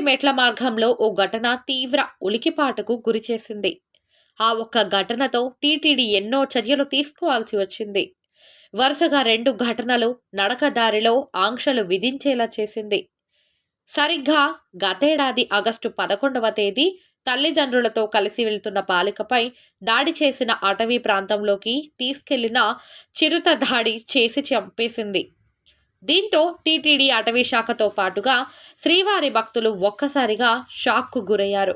మెట్ల మార్గంలో ఓ ఘటన తీవ్ర ఉలికిపాటుకు గురిచేసింది ఆ ఒక్క ఘటనతో టీటీడీ ఎన్నో చర్యలు తీసుకోవాల్సి వచ్చింది. వరుసగా రెండు ఘటనలు నడకదారిలో ఆంక్షలు విధించేలా చేసింది. సరిగ్గా గతేడాది ఆగస్టు పదకొండవ తేదీ తల్లిదండ్రులతో కలిసి వెళ్తున్న బాలికపై దాడి చేసిన అటవీ ప్రాంతంలోకి తీసుకెళ్ళిన చిరుత దాడి చేసి చంపేసింది. దీంతో టీటీడీ అటవీ శాఖతో పాటుగా శ్రీవారి భక్తులు ఒక్కసారిగా షాక్కు గురయ్యారు.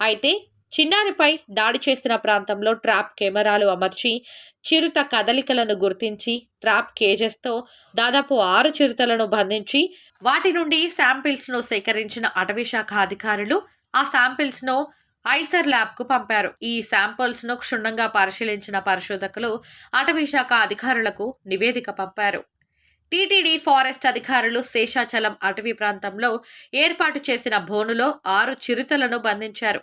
అయితే చిన్నారిపై దాడి చేసిన ప్రాంతంలో ట్రాప్ కెమెరాలు అమర్చి చిరుత కదలికలను గుర్తించి ట్రాప్ కేజెస్తో దాదాపు ఆరు చిరుతలను బంధించి వాటి నుండి శాంపిల్స్ను సేకరించిన అటవీ శాఖ అధికారులు ఆ శాంపిల్స్ను ఐసర్ ల్యాబ్కు పంపారు. ఈ శాంపిల్స్ను క్షుణ్ణంగా పరిశీలించిన పరిశోధకులు అటవీ శాఖ అధికారులకు నివేదిక పంపారు. టీటీడీ ఫారెస్ట్ అధికారులు శేషాచలం అటవీ ప్రాంతంలో ఏర్పాటు చేసిన బోనులో ఆరు చిరుతలను బంధించారు.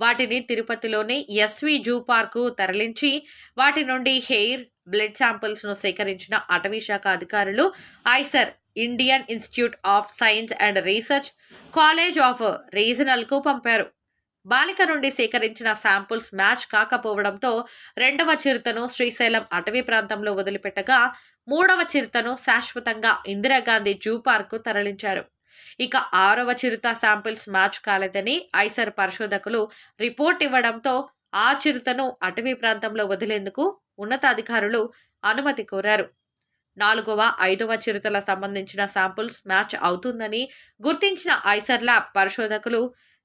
వాటిని తిరుపతిలోని ఎస్వి జూ పార్కు తరలించి వాటి నుండి హెయిర్ బ్లడ్ శాంపిల్స్ను సేకరించిన అటవీ శాఖ అధికారులు IISER Indian Institute of Science and Research college of రీజనల్కు పంపారు. బాలిక నుండి సేకరించిన శాంపుల్స్ మ్యాచ్ కాకపోవడంతో రెండవ చిరుతను శ్రీశైలం అటవీ ప్రాంతంలో వదిలిపెట్టగా మూడవ చిరుతను శాశ్వతంగా ఇందిరాగాంధీ జూ పార్కు తరలించారు. ఇక ఆరవ చిరుత శాంపిల్స్ మ్యాచ్ కాలేదని ఐసర్ పరిశోధకులు రిపోర్ట్ ఇవ్వడంతో ఆ చిరుతను అటవీ ప్రాంతంలో వదిలేందుకు ఉన్నతాధికారులు అనుమతి కోరారు. నాలుగవ ఐదవ చిరుతల సంబంధించిన శాంపుల్స్ మ్యాచ్ అవుతుందని గుర్తించిన ఐసర్ ల్యాబ్ పరిశోధకులు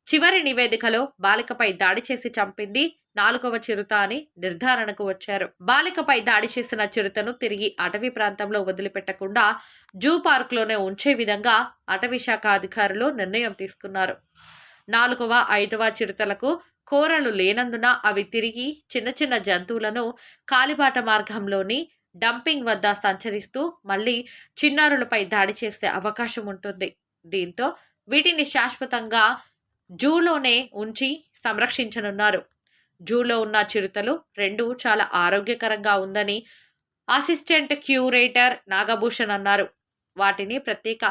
చివరి నివేదికలో బాలికపై దాడి చేసి చంపింది నాలుగవ చిరుత అని నిర్ధారణకు వచ్చారు. బాలికపై దాడి చేసిన చిరుతను తిరిగి అటవీ ప్రాంతంలో వదిలిపెట్టకుండా జూ పార్క్లోనే ఉంచే విధంగా అటవీ శాఖ అధికారులు నిర్ణయం తీసుకున్నారు. నాలుగవ ఐదవ చిరుతలకు కోరలు లేనందున అవి తిరిగి చిన్న చిన్న జంతువులను కాలిబాట మార్గంలోని డంపింగ్ వద్ద సంచరిస్తూ మళ్ళీ చిన్నారులపై దాడి చేసే అవకాశం ఉంటుంది. దీంతో వీటిని శాశ్వతంగా జూలోనే ఉంచి సంరక్షించనున్నారు. జూలో ఉన్న చిరుతలు రెండు చాలా ఆరోగ్యకరంగా ఉందని అసిస్టెంట్ క్యూరేటర్ నాగభూషణ్ అన్నారు. వాటిని ప్రత్యేక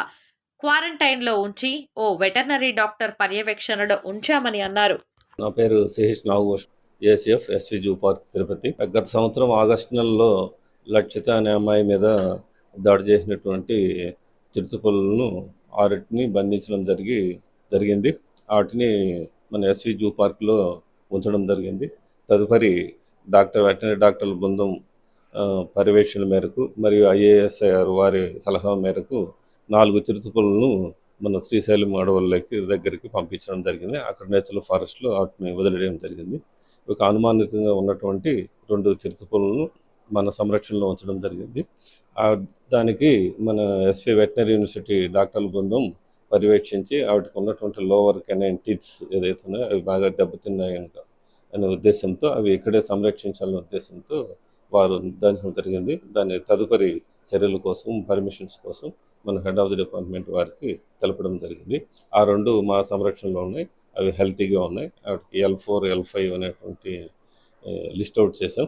క్వారంటైన్లో ఉంచి ఓ వెటర్నరీ డాక్టర్ పర్యవేక్షణలో ఉంచామని అన్నారు. నా పేరు Sesh Nagabhushan ACF SV zoo park Tirupati. గత సంవత్సరం ఆగస్టు నెలలో లక్షిత అనే అమ్మాయి మీద దాడి చేసినటువంటి చిరుతపులను ఆరుటిని బంధించడం జరిగి జరిగింది. వాటిని మన ఎస్వి జూ పార్క్లో ఉంచడం జరిగింది. తదుపరి డాక్టర్ వెటనరీ డాక్టర్ల బృందం పర్యవేక్షణ మేరకు మరియు ఐఏఎస్ఐఆర్ వారి సలహా మేరకు నాలుగు చిరుతపులను మన శ్రీశైలం అడవుల్లోకి దగ్గరికి పంపించడం జరిగింది. అక్కడ నేచురల్ ఫారెస్ట్లో వాటిని వదిలేయడం జరిగింది. ఒక అనుమానితంగా ఉన్నటువంటి రెండు చిరుతపులను మన సంరక్షణలో ఉంచడం జరిగింది. దానికి మన ఎస్పీ వెటనరీ యూనివర్సిటీ డాక్టర్ల బృందం పర్యవేక్షించి ఆవిడకి ఉన్నటువంటి లోవర్ కెనైన్ టిట్స్ ఏదైతే ఉన్నాయో అవి బాగా దెబ్బతిన్నాయి కనుక అనే ఉద్దేశంతో అవి ఇక్కడే సంరక్షించాలనే ఉద్దేశంతో వారు నిర్ధారించడం జరిగింది. దాని తదుపరి చర్యల కోసం పర్మిషన్స్ కోసం మన హెడ్ ఆఫ్ ది డిపార్ట్మెంట్ వారికి తెలపడం జరిగింది. ఆ రెండు మా సంరక్షణలో ఉన్నాయి. అవి హెల్తీగా ఉన్నాయి. వాటికి ఎల్ ఫోర్ ఎల్ ఫైవ్ అనేటువంటి లిస్ట్ అవుట్ చేసాం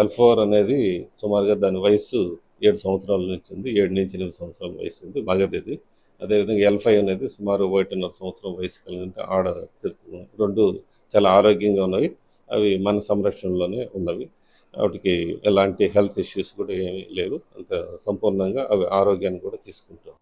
ఎల్ ఫోర్ అనేది సుమారుగా దాని వయస్సు ఏడు సంవత్సరాల నుంచి ఉంది. ఏడు నుంచి ఎనిమిది సంవత్సరాల వయసు ఉంది. మగది అదేవిధంగా ఎల్ ఫైవ్ అనేది సుమారు ఒకటిన్నర సంవత్సరం వయసు కలిగిన ఆడ చిరుతలు. రెండు చాలా ఆరోగ్యంగా ఉన్నవి. అవి మన సంరక్షణలోనే ఉన్నవి. వాటికి ఎలాంటి హెల్త్ ఇష్యూస్ కూడా ఏమీ లేవు. అంత సంపూర్ణంగా అవి ఆరోగ్యాన్ని కూడా తీసుకుంటాం